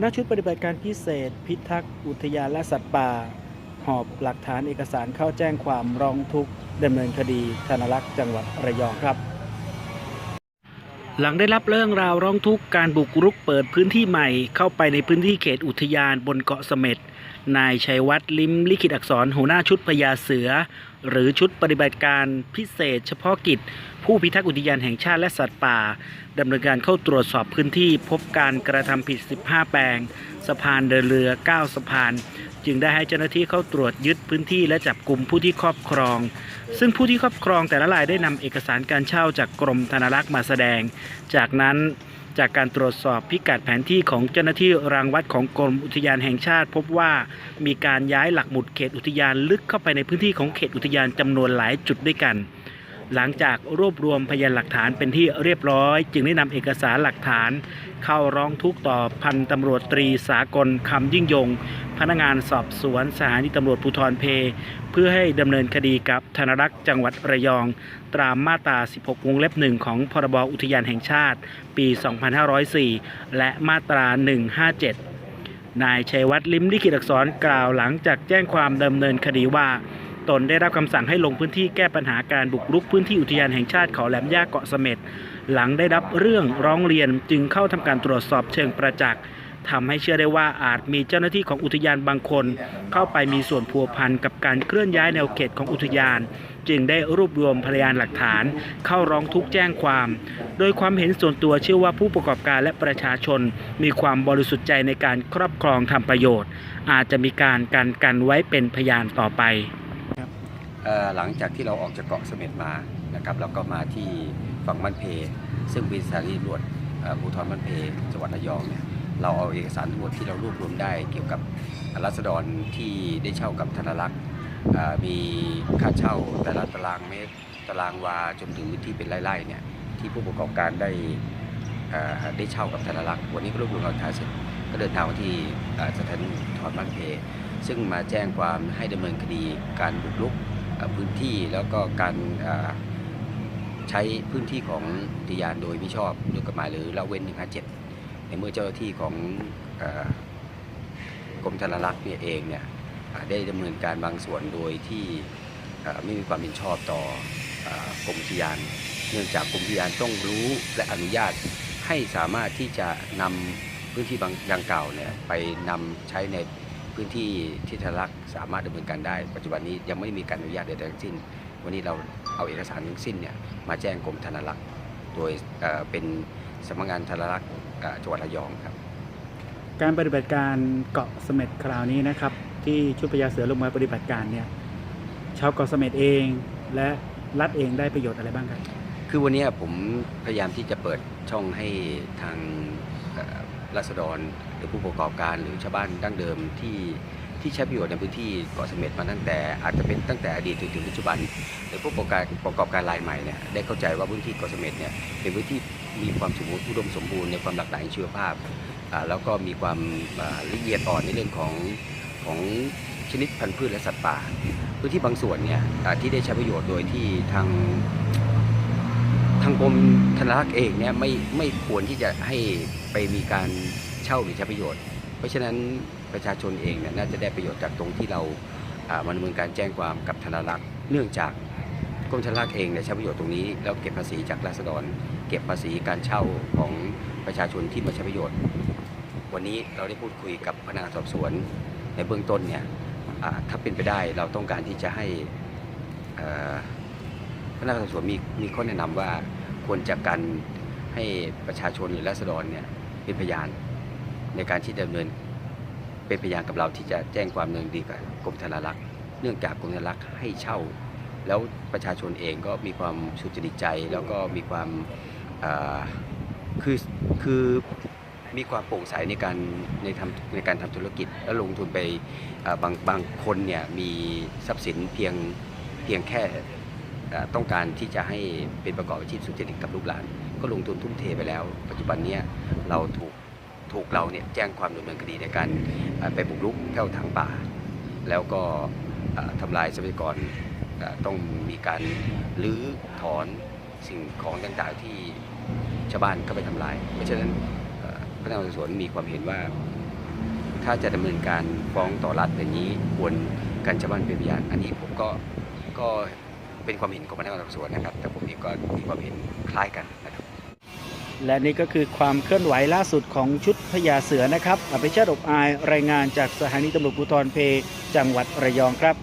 หน้าชุดปฏิบัติการพิเศษ พิทักษ์อุทยานและสัตว์ป่า หอบหลักฐานเอกสารเข้าแจ้งความร้องทุกข์ดำเนินคดีธนรักษ์จังหวัดระยองครับ หลังได้รับเรื่องราวร้องทุกข์การบุกรุกเปิดพื้นที่ใหม่ เข้าไปในพื้นที่เขตอุทยานบนเกาะเสม็ดนายชัยวัฒน์ลิมลิขิตอักษรหัวหน้าชุดพญาเสือ หรือชุดปฏิบัติการพิเศษ เฉพาะกิจ ผู้พิทักษ์อุทยานแห่งชาติและสัตว์ป่าดำเนินการเข้าตรวจสอบพื้นที่พบการกระทำผิด 15 แปลง สะพานเดินเรือ 9 สะพาน จึงได้ให้เจ้าหน้าที่เข้าตรวจยึดพื้นที่และจับกลุ่มผู้ที่ครอบครอง ซึ่งผู้ที่ครอบครองแต่ละรายได้นำเอกสารการเช่าจากกรมธนารักษ์มาแสดง จากนั้นจากการตรวจสอบพิกัดแผนที่ของเจ้าหน้าที่รางวัดของกรมอุทยานแห่งชาติ พบว่ามีการย้ายหลักหมุดเขตอุทยานลึกเข้าไปในพื้นที่ของเขตอุทยานจำนวนหลายจุดด้วยกัน หลังจากรวบรวมพยานหลักฐานเป็นที่เรียบร้อย จึงได้นำเอกสารหลักฐาน เข้าร้องทุกข์ต่อพันตำรวจตรีสากลคำยิ่งยง พนักงานสอบสวนสถานีตำรวจภูธรเพ เพื่อให้ดำเนินคดีกับธนรักษ์จังหวัดระยอง ตามมาตรา 16 วงเล็บหนึ่งของพรบอุทยานแห่งชาติ ปี 2504 และมาตรา 157 นายชัยวัฒน์ลิมลิขิตอักษรกล่าวหลังจากแจ้งความดำเนินคดีว่า ตนได้รับคำสั่งให้ลงพื้นที่แก้ปัญหาการบุกรุกพื้นที่อุทยานแห่งชาติเขาแหลมย่าเกาะเสม็ดหลังได้รับเรื่องร้องเรียนจึงเข้าทำการตรวจสอบเชิงประจักษ์ทำให้เชื่อได้ว่าอาจมีเจ้าหน้าที่ของอุทยานบางคน เข้าไปมีส่วนพัวพันกับการเคลื่อนย้ายแนวเขตของอุทยาน จึงได้รวบรวมพยานหลักฐาน เข้าร้องทุกข์แจ้งความ โดยความเห็นส่วนตัวเชื่อว่าผู้ประกอบการและประชาชน มีความบริสุทธิ์ใจในการครอบครองทำประโยชน์ อาจจะมีการกันกันไว้เป็นพยานต่อไป หลังจากที่เราออกจากเกาะเสม็ดมานะครับแล้วก็มาที่ฝั่งมันเพ ซึ่งเป็นสถานีตำรวจภูธรมันเพจังหวัดระยองเนี่ยเราเอาเอกสารทั้งหมดที่เรารวบรวมได้เกี่ยวกับรัษฎรที่ได้เช่ากับธนรักษ์มีค่าเช่าแต่ละตารางเมตรตารางวาจนถึงที่เป็นไร่ๆเนี่ยที่ผู้ประกอบการได้ได้เช่ากับธนรักษ์วันนี้ก็รวบรวมหลักฐานเสร็จก็เดินทางมาที่สถานีภูธรมันเพ ซึ่งมาแจ้งความให้ดำเนินคดีการบุกรุก พื้นที่แล้วก็การใช้พื้นที่ของอุทยานโดยไม่ชอบด้วยกฎหมายหรือละเว้น 157 ในเมื่อเจ้าหน้าที่ของอกรมธนารักษ์เนี่ยเองเนี่ยได้ดำเนินการบางส่วนโดยที่ไม่มีความเห็นชอบต่ออกรมอุทยาน เนื่องจากกรมอุทยานต้องรู้และอนุญาตให้สามารถที่จะนำพื้นที่บางดังกล่าวเนี่ยไปนำใช้ใน พื้นที่ที่ธนารักษ์สามารถดำเนินการได้ ปัจจุบันนี้ยังไม่มีการอนุญาตใดๆทั้งสิ้น วันนี้เราเอาเอกสารทั้งสิ้นเนี่ยมาแจ้งกรมธนารักษ์โดยเอ่อเป็นสำนักงานธนารักษ์เอ่อจังหวัดระยองครับ การปฏิบัติการเกาะเสม็ดคราวนี้นะครับ ที่ชุดพญาเสือลงมาปฏิบัติการเนี่ยชาวเกาะเสม็ดเองและรัฐเองได้ประโยชน์อะไรบ้างครับ คือวันนี้ผมพยายามที่จะเปิดช่องให้ทางเอ่อ รัษฎรหรือผู้ประกอบการหรือชาวบ้านดั้งเดิมที่ที่ใช้ประโยชน์ในพื้นที่เกาะเสม็ดมาตั้งแต่อาจจะเป็นตั้งแต่อดีตจนถึงปัจจุบันหรือผู้ประกอบการประกอบการรายใหม่เนี่ยได้เข้าใจว่าพื้นที่เกาะเสม็ดเนี่ยเป็นพื้นที่มีความสมบูรณ์อุดมสมบูรณ์ในความหลากหลายชีวภาพแล้วก็มีความละเอียดอ่อนในเรื่องของของชนิดพันธุ์พืชและสัตว์ป่า พื้นที่บางส่วนเนี่ยที่ได้ใช้ประโยชน์โดยที่ทาง ทางกรมธนารักษ์เองเนี่ยไม่ไม่ควรที่จะให้ไปมีการเช่าหรือใช้ประโยชน์ เพราะฉะนั้นประชาชนเองเนี่ยน่าจะได้ประโยชน์จากตรงที่เรามาดำเนินการแจ้งความกับธนารักษ์เนื่องจากกรมธนารักษ์เองเนี่ยใช้ประโยชน์ตรงนี้แล้วเก็บภาษีจากราษฎร เก็บภาษีการเช่าของประชาชนที่มาใช้ประโยชน์ วันนี้เราได้พูดคุยกับพนักงานสอบสวน ในเบื้องต้นเนี่ยถ้าเป็นไปได้เราต้องการที่จะให้อ่อ พนักงานสอบสวนมีมีข้อแนะนำว่าควรจะกันให้ประชาชนหรือราษฎรเนี่ยเป็นพยานในการที่จะดำเนินเป็นพยานกับเราที่จะแจ้งความเนินดีกับกรมธนารักษ์ เนื่องจากกรมธนารักษ์ให้เช่า แล้วประชาชนเองก็มีความสุจริตใจแล้วก็มีความคือคือมีความโปร่งใสในการในทำในการทำธุรกิจแล้วลงทุนไปบางบางคนเนี่ยมีทรัพย์สินเพียงเพียงแค่ ต้องการที่จะให้เป็นประกอบอาชีพสุจริตกับลูกหลาน ก็ลงทุนทุ่มเทไปแล้ว ปัจจุบันนี้เราถูกถูกเราเนี่ยแจ้งความดำเนินคดีในการไปบุกรุกแผ่วทางป่า แล้วก็ทำลายทรัพยากรต้องมีการรื้อถอนสิ่งของต่างๆที่ชาวบ้านก็ไปทำลายเพราะฉะนั้นพนักงานสอบสวนมีความเห็นว่า ถ้าจะดำเนินการฟ้องต่อรัฐอย่างนี้ควรกันชาวบ้านเป็นพยานอันนี้ผมก็ก็ เป็นความเห็นของพนักงานสอบสวนนะครับ แต่ผมเองก็มีความเห็นคล้ายกันนะครับ และนี่ก็คือความเคลื่อนไหวล่าสุดของชุดพญาเสือนะครับอภิชาติอบอายรายงานจากสถานีตำรวจภูธรเพ จังหวัดระยองครับ